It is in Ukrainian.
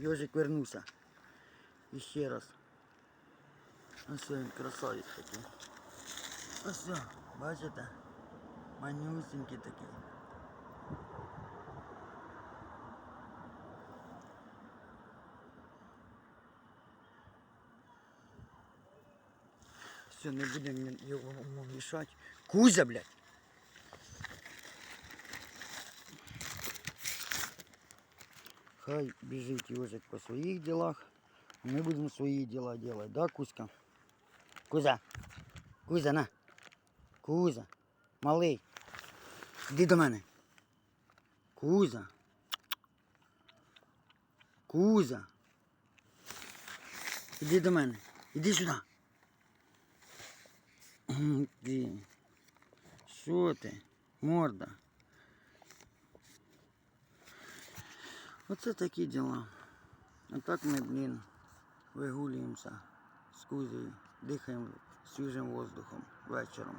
Йожик вернувся. І ще раз. Ось він красавець такий. Ось, о, бачите? Манюсенький такий. Все, не будемо його мішати. Кузя, блядь. Хай біжить Йожик по своїх ділах. Ми будемо свої діла робити, да, Кузька? Кузя. Кузя, на. Кузя. Малий. Іди до мене. Кузя. Кузя. Іди до мене. Іди сюди. Що ти? Морда. Оце такі діла. А так ми, блін, вигулюємося з кузією, дихаємо свіжим воздухом вечором.